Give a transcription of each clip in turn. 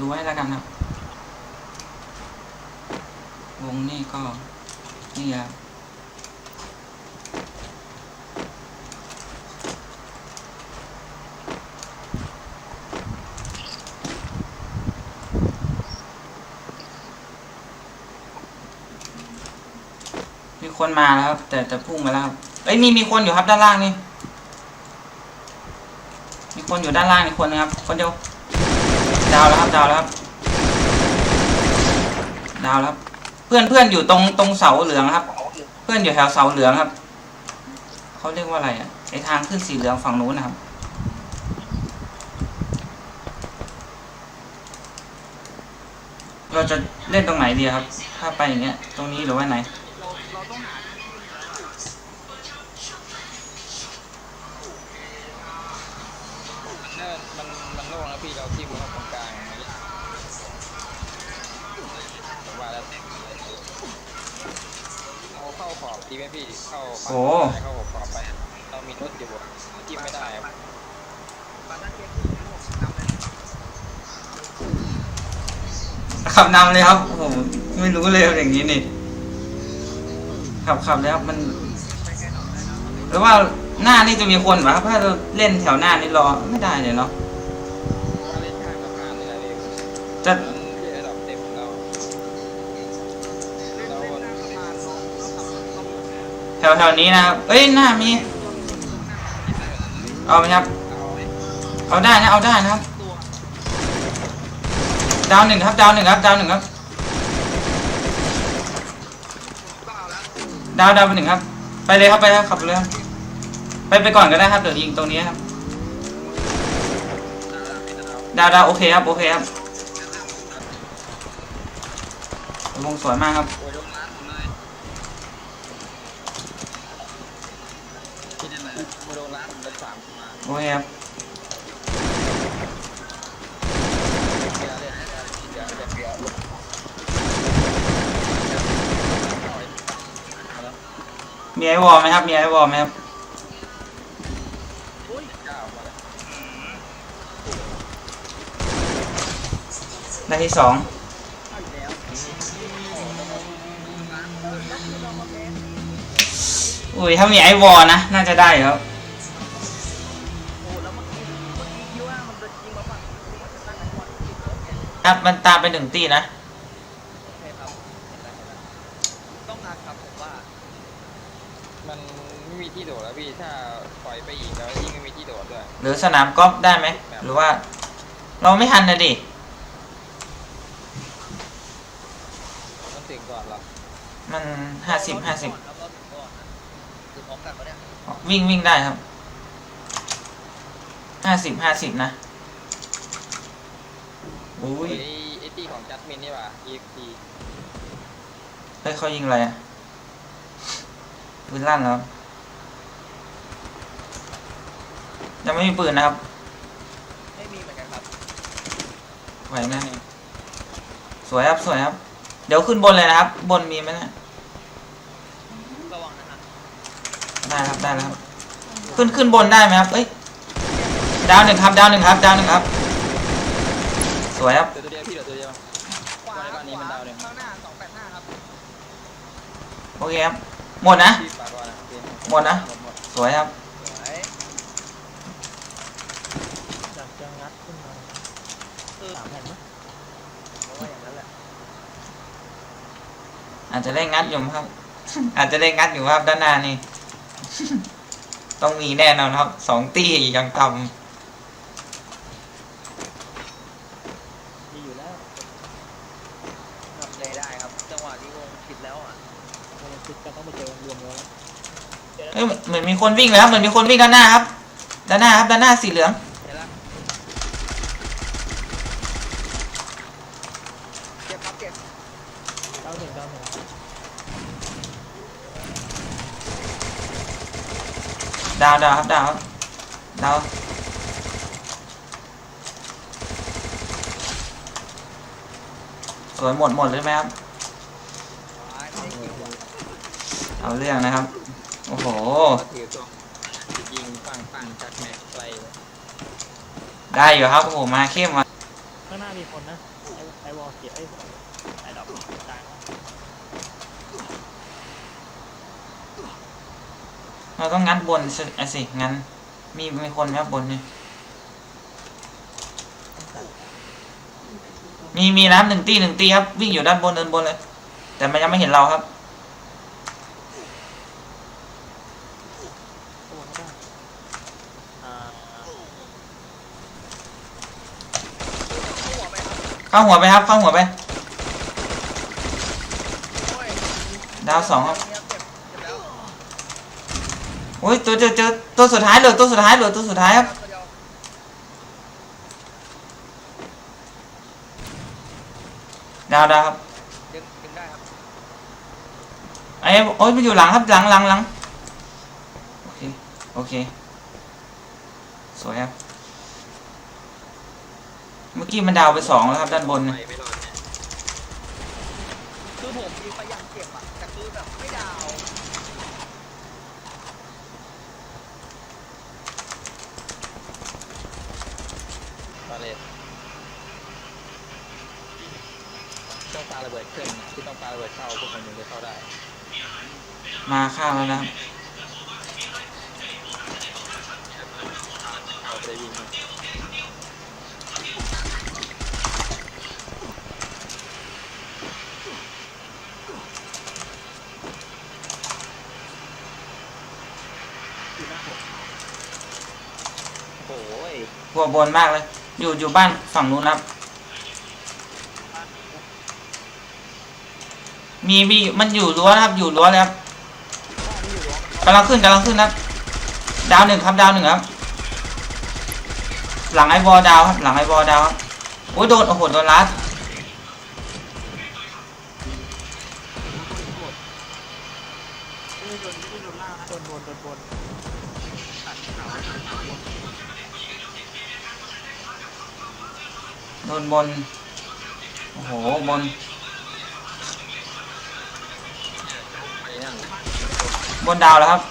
ดูไว้แล้วกันครับ วงนี่ก็ นี่ครับมีคนมาแล้วครับ แต่แต่พุ่งมาแล้วครับเอ้ยมีมีคนอยู่ครับด้านล่างนี่ มีคนอยู่ด้านล่างนี่คนนึงครับ คนเดียว ดาวแล้วครับดาวแล้วครับดาวแล้วครับ เพื่อนเพื่อนอยู่ตรงตรงเสาเหลืองครับ เพื่อนอยู่แถวเสาเหลืองครับเขาเรียกว่าอะไรอะไอทางขึ้นสีเหลืองฝั่งนู้นนะครับเราจะเล่นตรงไหนดีครับ ถ้าไปอย่างเงี้ย ตรงนี้หรือว่าไหน ขับนำเลยครับโอ้โหไม่รู้เลยอย่างนี้นี่ขับขับแล้วมันหรือว่าหน้านี่จะมีคนปะครับถ้าเราเล่นแถวหน้านี่รอไม่ได้เลยเนาะจะแถวแถวนี้นะครับเอ้ยหน้ามี เอาไหมครับ เอาไหมเอาได้นะ เอาได้นะครับ ดาวหนึ่งครับดาวหนึ่งครับดาวหนึ่งครับดาวดาวไปหนึ่งครับ ไปเลยครับไปครับขับไปเลยครับไปไปก่อนก็ได้ครับเดี๋ยวยิงตรงนี้ครับดาวดาวโอเคครับโอเคครับวงสวยมากครับโอ้ยยกร้านผมเลยที่นั่ มีไอวอลไหมครับ มีไอวอลไหมครับได้ที่สองอุ้ยถ้ามีไอวอลนะ น่าจะได้ครับครับมันตามไปหนึ่งตีนะ ต้องการครับผมว่า มันไม่มีที่โดดแล้ว พี่ถ้าปล่อยไปอีกแล้วยิ่งไม่มีที่โดดด้วยหรือสนามกอล์ฟได้ไหม หรือว่า เราไม่ทันนะดิมันถึงก่อนเหรอมันห้าสิบห้าสิบแล้วก็ถึงก่อนนะคือพร้อมกันปะเนี่ยวิ่งวิ่งได้ครับห้าสิบห้าสิบนะอุ้ยไอ้ไอ้ที่ของจัสมินนี่ป่ะ EXP เฮ้ยเขายิงอะไรอะปืนลั่นแล้ว ยังไม่มีปืนนะครับ ไม่มีเหมือนกันครับไหวไหมสวยครับสวยครับ เดี๋ยวขึ้นบนเลยนะครับ บนมีไหมเนะระวังนะฮะได้ครับได้แล้วครับ ขึ้นขึ้นบนได้ไหมครับเอ้ยดาวหนึ่งครับดาวหนึ่งครับดาวหนึ่งครับ สวยครับเดี๋ยวตัวเดียวพี่เดี๋ยวตัวเดียวขวาบ้านนี้มันดาวหนึ่งข้างหน้าสองแปดห้าครับโอเคครับหมดนะพี่ปากก่อนนะพี่หมดนะ หมดหมดสวยครับ สวย จากจะงัดขึ้นมาสามแผ่นมั้ย เพราะว่าอย่างนั้นแหละ อาจจะได้งัดอยู่ครับ อาจจะได้งัดอยู่ครับด้านหน้านี่ ต้องมีแน่นอนครับ สองตีอย่างต่มีอยู่แล้วทำเลยได้ครับ จังหวะที่วงผิดแล้วอะพอมันคิดกันต้องไปเจอรวมแล้วำเอ้ยเหมือนมีคนวิ่งแล้วเหมือนมีคนวิ่งด้านหน้าครับ ด้านหน้าครับ ด้านหน้าสีเหลือง เห็นละเก็บครับเก็บ เก้าหนึ่งเก้าหนึ่ง ดาวดาวครับดาวดาวสวยหมดหมดเลยไหมครับ เอาเรื่องนะครับ โอ้โหถือตัวยิงปังปังจัดแม็กไปได้อยู่ครับ โอ้โห มาเข้มมาข้างหน้ามีคนนะ ไอวอลเขียไอไอดอกกลาง เราต้องงัดบนสิอะสิงั้น มีมีคนไหมบนเนี่ยมีมีน้ำหนึ่งตีหนึ่งตีครับ วิ่งอยู่ด้านบนเดินบนเลย แต่มันยังไม่เห็นเราครับเข้าหัวไปครับเข้าหัวไป ดาวสองครับ เจ็บเจ็บแล้ว โอ้ยตัวเจอเจอตัวสุดท้ายเลือตัวสุดท้ายเลือตัวสุดท้ายครับดาวดาวครับไอ้โอ้ยมันอยู่หลังครับหลังหลังหลังโอเคโอเคสวยครับเมื่อกี้มันดาวไปสองแล้วครับด้านบนคือผมมีพยายามเก็บอะแต่คือแบบไม่ดาว เลตต้องปาระเบิดเครื่องที่ต้องปาระเบิดเข้าพวกมันถึงจะเข้าได้ มาข้าวแล้วนะครับเข้าไปได้วิ่งมาอยู่หน้าผมโอ้ยกลัวบนมากเลย อยู่อยู่บ้านฝั่งนู้นครับ มีมีมันอยู่รั้วนะครับ อยู่รั้วเลยครับกำลังขึ้นกำลังขึ้นนะครับดาวหนึ่งครับดาวหนึ่งครับ หลังไอ้บอดาวครับ หลังไอ้บอดาวครับโอ้ยโดนโอ้โหโดนลัดไม่ได้โดนไม่ได้โดนล่างนะโดนบนโดนบน โดนบน โอ้โห บน บนดาวแล้วครับ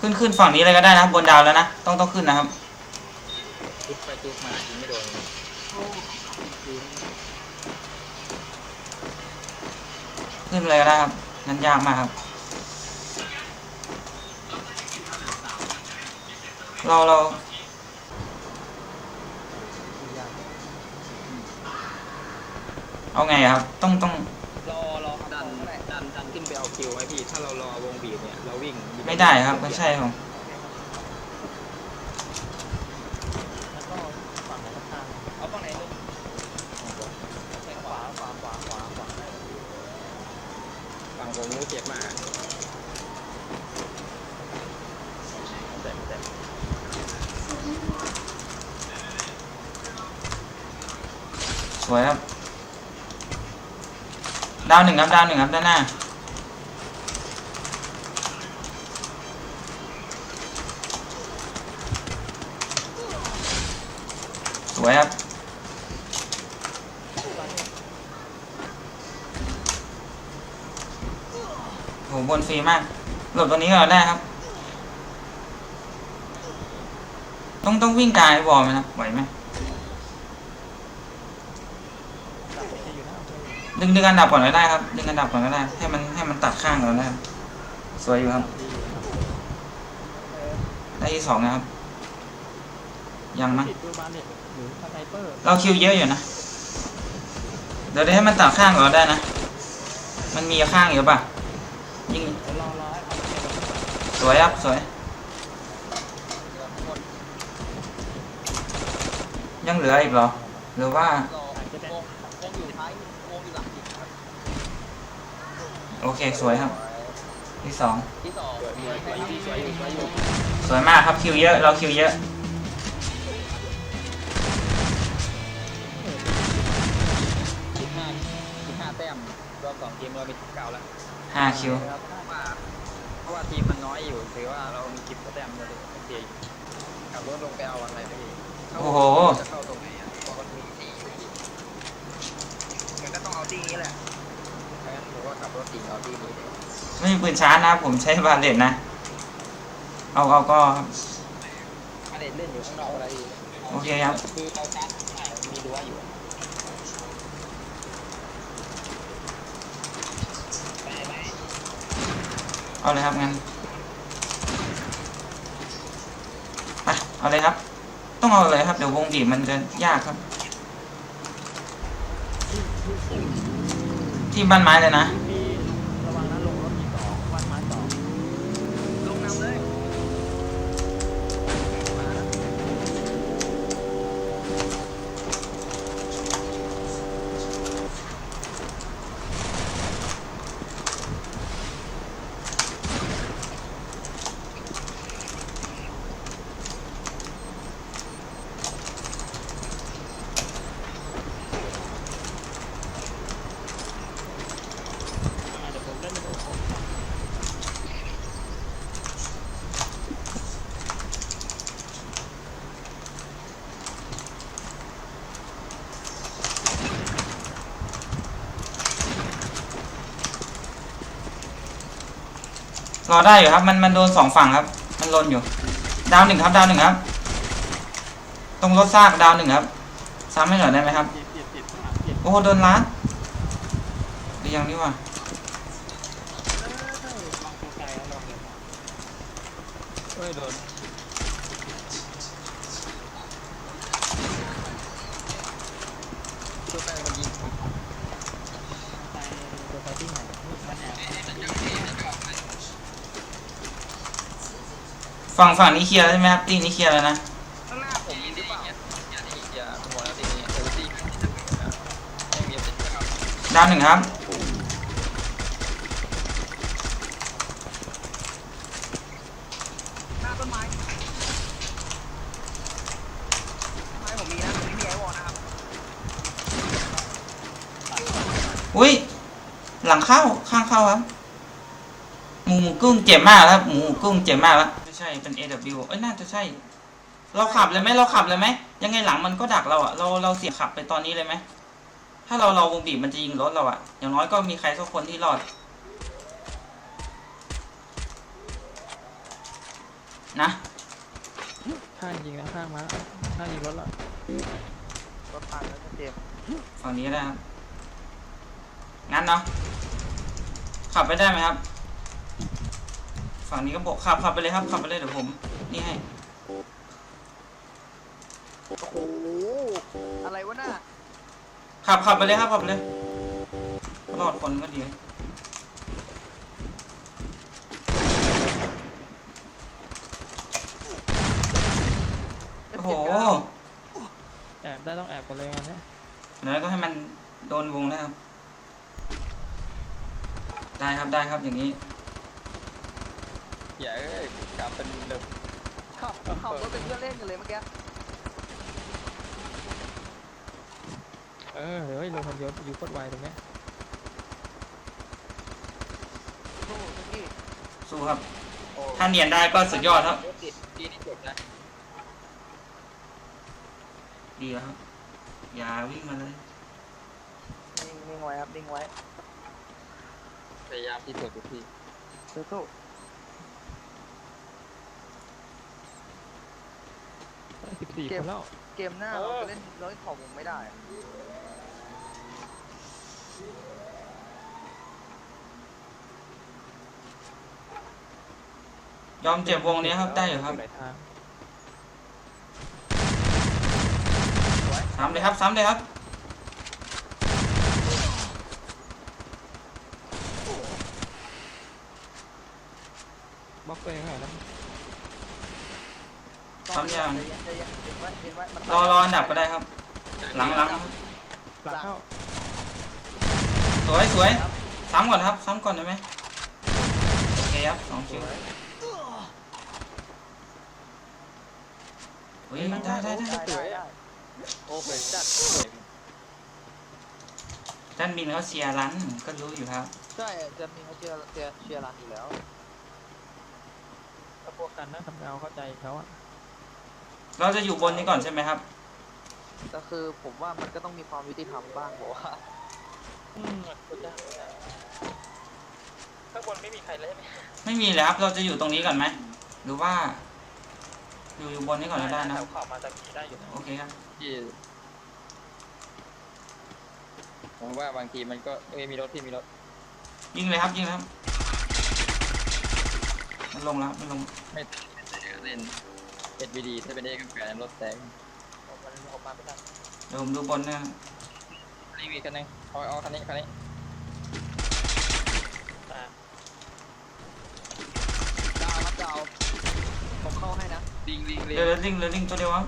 ขึ้นขึ้นฝั่งนี้เลยก็ได้นะครับบนดาวแล้วนะ ต้องต้องขึ้นนะครับทุบไปทุบมายิงไม่โดนขึ้นเลยก็ได้ครับ นั่นยากมากครับ เราเรา เอาไงอะครับ ต้องต้องรอรอดันดันดันขึ้นไปเอาคิวไหมพี่ ถ้าเรารอวงบีบเนี่ยเราวิ่งไม่ได้ครับไม่ใช่ผมแล้วก็ฝั่งไหนก็ทางเอาฝั่งไหนลูกขวาขวาขวาขวาขวาได้ฝั่งผมรู้เจ็บมากแต่แต่สวยครับ ดาวหนึ่งครับดาวหนึ่งครับด้านหน้าสวยครับโหบนฟรีมากหลบตรงนี้ก่อนได้ครับ ต้องต้องวิ่งกลางไอ้บอลไหมนะไหวไหม ตัดจะอยู่หน้าผม ดึงดึงอันดับก่อนก็ได้ครับ ดึงอันดับก่อนก็ได้ ให้มันให้มันตัดข้างก่อนได้ครับสวยอยู่ครับ ได้ที่สองนะครับ ยังมั้งเราคิวเยอะอยู่นะ เดี๋ยวได้ให้มันตัดข้างก่อนได้นะ มันมีข้างอยู่ป่ะ ยิงเดี๋ยวรอรอให้เขาเก็บไว้ก่อนสวยครับสวย ยังเหลืออีกเหรอ หรือว่า รอวงวงอยู่ท้ายวงอยู่หลังอีกครับ โอเคสวยครับ ที่สองที่สองสวยสวยอยู่สวยอยู่สวยอยู่สวยมากครับคิวเยอะเราคิวเยอะสิบห้าสิบห้าแต้มรวมสองทีมเรามีสิบเก้าแล้วห้าคิวครับเพราะว่าเพราะว่าทีมมันน้อยอยู่ถือว่าเรามีสิบกว่าแต้มเลยโอเคอยู่ขับรถลงไปเอาอะไรไม่ดีโอ้โหจะเข้าตรงไหนอะเพราะมันมีสี่อยู่ดีมันก็ต้องเอาที่นี้แหละงั้นผมว่า ขับรถติ่งเอาที่นี้เลยไม่มีปืนชาร์จนะ ผมใช้บาเลตนะ เอาเอาก็ครับอันนี้เล่นอยู่ข้างนอกอะไรดีโอเคครับ คือเราชาร์จได้มีดูว่าอยู่ไปไปเอาเลยครับงั้นไปเอาเลยครับ ต้องเอาเลยครับ เดี๋ยววงบีบมันจะยากครับ ที่บ้านไม้เลยนะมีระวังนะลงรถมีสองวันมาสอง ลงนำเลย มาแล้ว อะเดี๋ยวผมเล่นเป็นโอ้โห รอได้อยู่ครับ มันมันโดนสองฝั่งครับ มันลนอยู่ ดาวหนึ่งครับ ดาวหนึ่งครับ ตรงรถซากดาวหนึ่งครับ ซ้ำให้หน่อยได้ไหมครับ โอ้โหโดนล้านหรือยังนี่วะวางตัวไกลแล้วลองเลยเฮ้ยโดนตัวแป้งมันยิงผม ไปตัวไปที่ไหนมันแอบ ฝั่งฝั่งนี้เคลียร์แล้วใช่ไหมครับตีนี้เคลียร์แล้วนะข้างหน้าผมมีหรือเปล่าอย่าที่อย่าหัวแล้วทีนี้เออที่ไม่มีเป็นครับดาวหนึ่งครับ หน้าต้นไม้ไม้ผมมีนะผมไม่มีไอวอลนะครับอุ้ย หลังเข้าข้างเข้าครับ หมูหมูกุ้งเจ็บมากแล้วหมูหมูกุ้งเจ็บมากแล้ว เป็น AW เอ้ยน่าจะใช่ เราขับเลยไหมเราขับเลยไหมยังไงหลังมันก็ดักเราอะเราเราเสียขับไปตอนนี้เลยไหมถ้าเราเราวงบีบมันจะยิงรถเราอะอย่างน้อยก็มีใครสักคนที่รอด นะข้างยิงแล้วข้างมาข้างยิงรถละรถพังแล้วจะเจ็บฝั่งนี้ก็ได้ครับงั้นเนาะขับไปได้ไหมครับ ฝั่งนี้ก็บอกขับขับไปเลยครับขับไปเลยเดี๋ยวผม นี่ให้โอ้โหอะไรวะน่ะขับขับไปเลยครับขับไปเลยรอดคนก็ดีโอ้โหแอบได้ต้องแอบกันเลยงานเนี้ยแล้วก็ให้มันโดนวงแล้วครับ ได้ครับได้ครับอย่างนี้ อย่าเอ้ยกลับเป็นเดิมขับขับรถเป็นเพื่อนเล่นกันเลยเมื่อกี้เออเฮ้ยลงคนเดียวอยู่โคตรไวตรงเนี้ยโอ้โหพี่สู้ครับ โอ้ถ้าเนียนได้ก็สุดยอดครับ รถติดทีนี่จบนะดีแล้วครับ อย่าวิ่งมาเลยนิ่งนิ่งไว้ครับนิ่งไว้พยายามที่สุดทุกทีสู้ สิบสี่คนแล้วๆเกมหน้าเราจะเล่นเราเล่นของผมไม่ได้ยอมเจ็บวงนี้ครับได้อยู่ครับหลายทางซ้ำเลยครับซ้ำเลยครับบล็อกตัวเองหน่อยนะ ซ้ำยังใจเย็นใจเย็นเย็นไว้เย็นไว้มันรอรออันดับก็ได้ครับ หลังหลังครับหลังเข้าสวยสวยซ้ำก่อนครับซ้ำก่อนได้ไหมโอเคครับสองคิวเฮ้ยได้ได้ได้ได้ได้ได้โอ้โหจัดด้านบินเขาเชียร์รันก็รู้อยู่ครับ ใช่จะมีเขาเชียร์เชียร์เชียร์รันอยู่แล้วถ้าพวกกันนะทำเอาเข้าใจเขาอะ เราจะอยู่บนนี้ก่อนใช่ไหมครับแต่คือผมว่ามันก็ต้องมีความยุติธรรมบ้างบอกว่าอืมกดยากข้างบนไม่มีใครเลยใช่ไหมไม่มีเลยครับเราจะอยู่ตรงนี้ก่อนไหมหรือว่า อยู่อยู่บนนี้ก่อนก็ได้นะแถวขอบมาตะกี้ได้อยู่นะโอเคครับที่ผมว่าบางทีมันก็เอ้ยมีรถที่มีรถยิงเลยครับยิงเลยครับ มันลงแล้วมันลงไม่เล่น เอ็ดวีดีถ้าเป็นเอ็กแปดรถแตกผมมันออกมาไม่ทันเดี๋ยวผมดูบนนะนี่มีคันนึงเอาเอาคันนี้คันนี้ดาวครับดาวผมเข้าให้นะลิงลิงลิงเดี๋ยวเดี๋ยวลิงเดี๋ยวลิงตัวเดียวครับ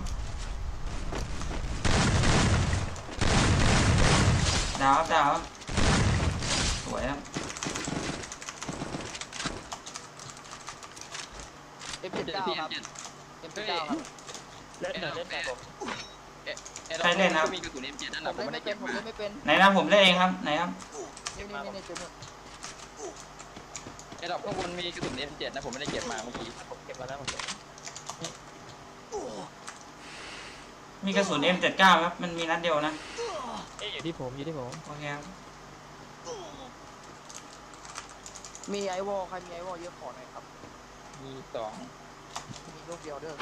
ดาวครับดาวครับสวยครับเอฟเจ็ดเก้าครับ เอฟเจ็ดเก้าครับเล่นหน่อยเล่นหน่อยผมมีกระสุนเอ็มเจ็ดนั่นแหผละมผมเล่นไม่ได้ไม่เก็เป็นบผมมาเล่นไม่เป็นไหนนะผมเล่นเองครับไหนครับนี่นี่นี่นี่จุดนี้ไอ้ดอกข้างบนมีกระสุนเอ็มเจ็ดนะผมไม่ได้เก็บมาเมื่อกี้ผมเก็บมาแล้วผมเก็บมีกระสุน M79 ครับมันมีนัดเดียวนะเอ้ยอยู่ที่ผมอยู่ที่ผมโอเคครับมีไอวอลใครมีไอวอลเยอะขอหน่อยครับมีสองมี ลูกเดียวเด้อ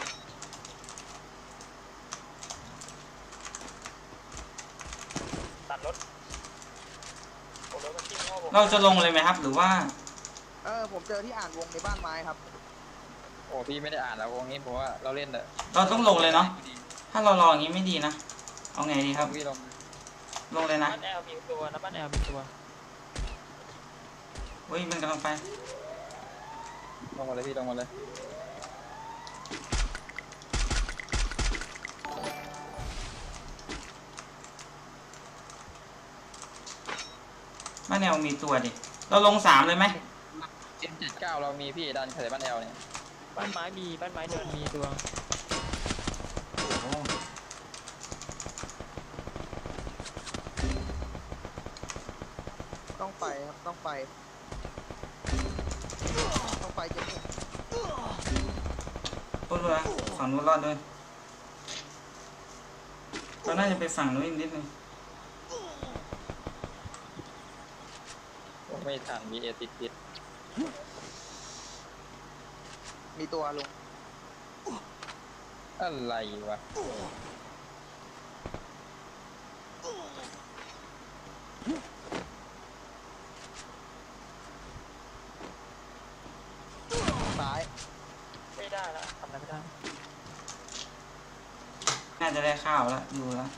ตัดรถผมรถมันทิ้งพ่อผมเราจะลงเลยไหมครับ หรือว่าเออผมเจอที่อ่านวงในบ้านไม้ครับโอ้พี่ไม่ได้อ่านแล้ววงนี้ผมว่าเราเล่นเถอะเราต้องลงเลยเนาะถ้าเรารออย่างนี้ไม่ดีนะเอาไงดีครับพี่ลงลงเลยนะบ้านแอลมีตัวนะบ้านแอลมีตัวเฮ้ยมันกำลังไปลงมาเลยพี่ลงมาเลย บ้านแนวมีตัวดิ เราลงสามเลยไหมเอ็มเจ็ดเก้าเรามีพี่ดันใส่บ้านแอลเนี่ยบ้านไม้มีบ้านไม้เดินมีตัวโอ้ต้องไปครับต้องไป ต้องไปเจนี่ต้นรู้ละฝั่งนู้นรอดด้วยเราน่าจะไปฝั่งนู้นอีกนิดนึง ผม ไม่ทันมีเอติดติดมีตัวลุงอะไรวะซ้ายไม่ได้แล้วทำอะไรไม่ได้น่าจะได้ข้าวแล้วดูแล้ว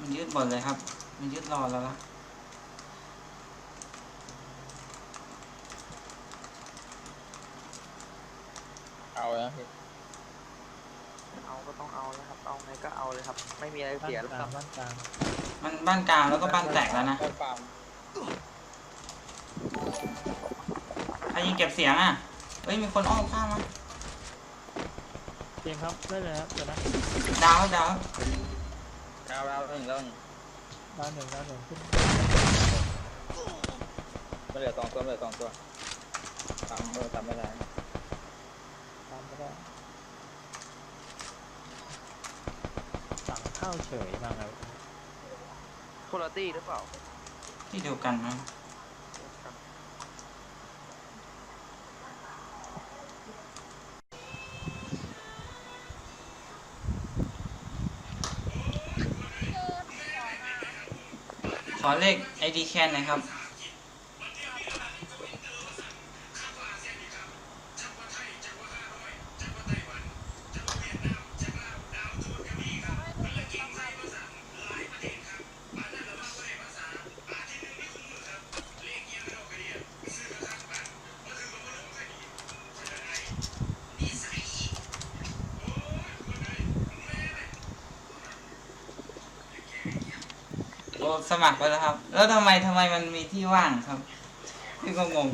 มันยืดบอลเลยครับ มันยืดรอแล้วละ เอาแล้วพี่ เอาก็ต้องเอาเลยครับ เอาไงก็เอาเลยครับ ไม่มีอะไรบ้านเสียกแล้วลาครังบบ้านกลางมันบ้านกลางแล้วก็บ้านแตกแล้วนะต้นปาล์มใครยิงเก็บเสียงอะเฮ้ยมีคนอ้อมข้ามมาเตรียมครับได้เลยครับเดี๋ยวนะดาวครับดาวครับเอาแล้วหนึ่งแล้วหนึ่งดาวหนึ่งดาวหนึ่งขึ้นมันเหลือสองตัวเหลือสองตัวตามเออตามไม่ได้ ตามไม่ได้ สั่งข้าวเฉยมาไงคุณตี้หรือเปล่าที่เดียวกันนะขอเลข ID แคนหนะครับ มัครไปแล้วครับ แล้วทำไมทำไมมันมีที่ว่างครับพี่ก็งง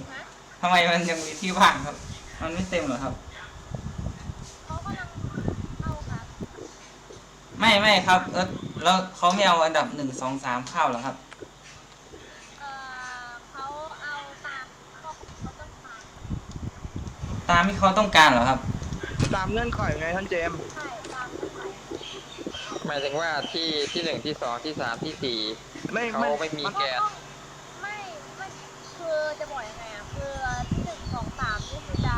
ทำไมมันยังมีที่ว่างครับ มันไม่เต็มเหรอครับเขากำลังเข้าครับไม่ไม่ครับเออแล้วเขาไม่เอาอันดับหนึ่งสองสามเข้าเหรอครับเอ่อเขาเอาตามเขาเขาต้องการตามที่เขาต้องการเหรอครับ ตามเงื่อนไขไงท่านเจมส์ใช่ตามที่เขาหมายถึงว่าที่ที่หนึ่งที่สองที่สามที่สี่ ไม่ เขาไม่ไม่มีเขาแกนต้องไม่ไม่คือจะบอกยังไงอะคือที่หนึ่งสองสามนี่คือจะ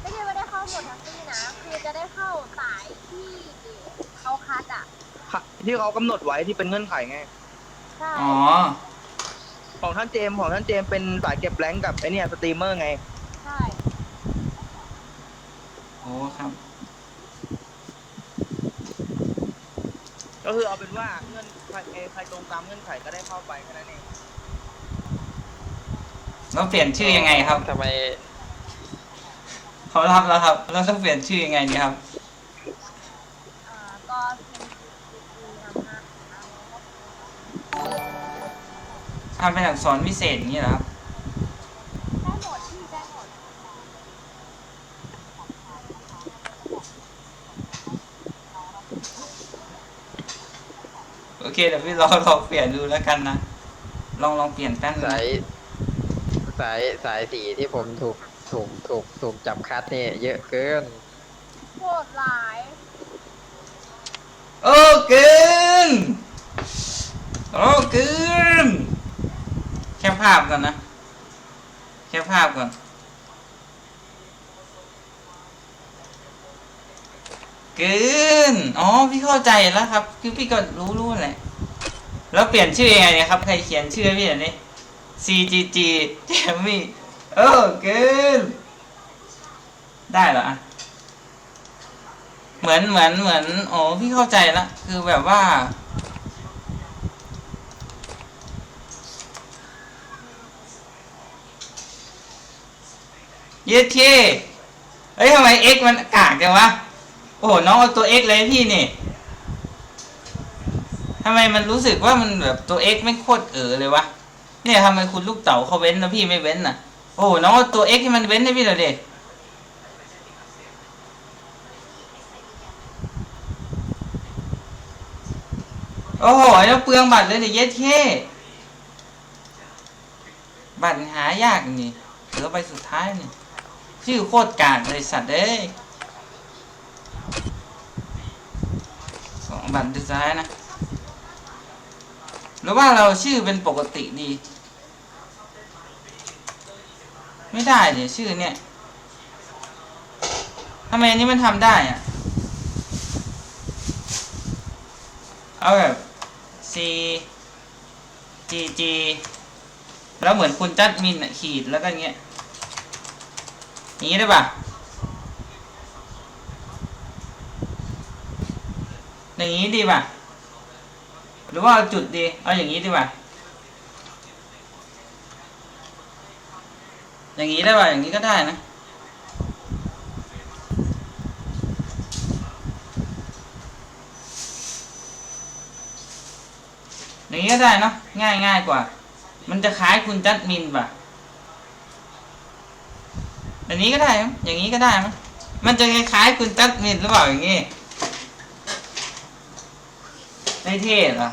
ไม่ใช่ว่าได้เข้าหมดทั้งที่นะ คือจะได้เข้าสายที่เขาคัดอะที่เขากำหนดไว้ที่เป็นเงื่อนไขไง ใช่ อ๋อ ของท่านเจมส์ของท่านเจมส์เป็นสายเก็บแรงกับไอเนี่ยสตรีมเมอร์ไง ใช่โอ้ครับ ก็คือเอาเป็นว่าเงื่อน ใครเอ่อใครตรงตามเงื่อนไขก็ได้เข้าไปแค่นั้นเองแล้วเปลี่ยนชื่อยังไงครับทำไมเขารับแล้วครับแล้วต้องเปลี่ยนชื่อยังไงดีครับอ่าก็เป็นดีๆนะฮะทำเป็นอักษรวิเศษอย่างนี้เหรอครับ ได้หมดที่ได้หมด โอ เคเดี๋ยวพี่ลองลองเปลี่ยนดูแล้วกันนะ ลองลองเปลี่ยนแป๊บนึงสายสายสายสีที่ผมถูกถูกถูกถูกจับคัดเนี่ยเยอะเกินโหดหลายโอ้เกินโอ้เกินแค่ภาพก่อนนะ แค่ภาพก่อน เกินอ๋อพี่เข้าใจแล้วครับ คือพี่ก็รู้รู้แหละ แล้วเปลี่ยนชื่อยังไงเนี่ยครับ ใครเขียนชื่อพี่หน่ย CGG เจมี่เออเกินได้เหรออะเหมือนเหมือนเหมือนโอ๋อพี่เข้าใจละคือแบบว่า เยสเคเอ้ยทำไม X มันกากจังวะ โอ้โหน้องเอาตัว X เลยพี่นี่ ทำไมมันรู้สึกว่ามันแบบตัว X ไม่โคตรเออเลยวะ เนี่ยทำไมคุณลูกเต๋าเขาเว้นแล้วพี่ไม่เว้นน่ะ โอ้น้องตัว X ให้มันเว้นให้พี่หน่อยดิโอ้โหแล้วเปลืองบัตรเลยเนี่ยเย็ดเท่บัตรหายากนี่เหลือใบสุดท้ายนี่ชื่อโคตรกากเลยสัตว์เอ้ยสองบัตรสุดท้ายนะ หรือว่าเราชื่อเป็นปกติดี ไม่ได้เนี่ยชื่อเนี่ยทำไมอันนี้มันทำได้อะเอาแบบ C G G แล้วเหมือนคุณจัดมินขีดแล้วก็เงี้ยอย่างนี้ได้ปะอย่างนี้ดีป่ะ หรือว่าเอาจุดดีเอาอย่างนี้ดีกว่าอย่างนี้ได้ป่ะอย่างนี้ก็ได้นะอย่างนี้ก็ได้เนาะง่ายง่ายกว่า มันจะคล้ายคุณจัดมินป่ะอย่างนี้ก็ได้มั้งอย่างนี้ก็ได้มั้งมันจะคล้ายๆคุณจัดมินหรือเปล่าอย่างนี้ไม่เท่หรอ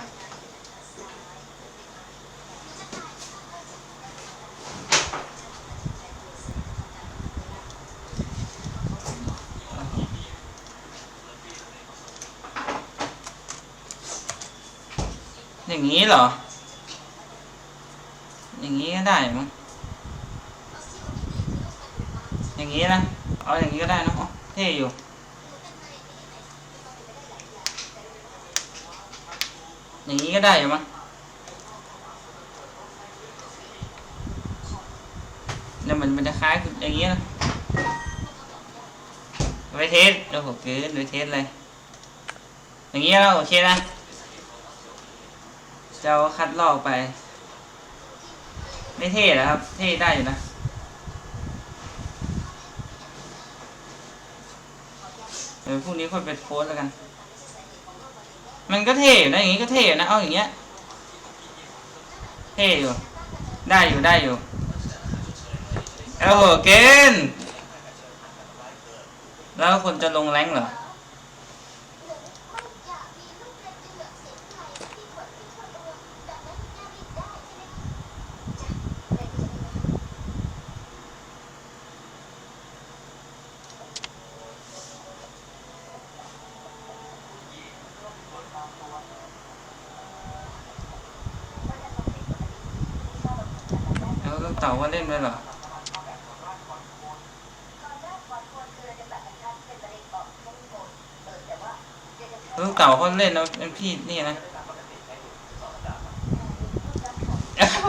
อย่างนี้เหรอ อย่างนี้ก็ได้มั้งอย่างนี้นะเอาอย่างนี้ก็ได้นะอ๋อเท่อยู่อย่างนี้ก็ได้อยู่มั้งเนี่ยมันมันจะคล้ายกับอย่างนี้นะไว้เทสเดี๋ยวผมซื้อไว้เทสเลยอย่างนี้แล้วโอเคนะ จะคัดลอกไป ไม่เท่เหรอครับ เท่ได้อยู่นะเดี๋ยวพรุ่งนี้ค่อยไปโพสต์แล้วกัน มันก็เท่อยู่นะอย่างนี้ก็เท่อยู่นะ เอาอย่างเงี้ย เท่อยู่ ได้อยู่ได้อยู่โอ้โหเกณฑ์แล้วคนจะลงแรงเหรอ แล้วลูก เต่าก็เล่นด้วยเหรอลูกเต่าเขาเล่นแล้วเป็นพี่นี่นะ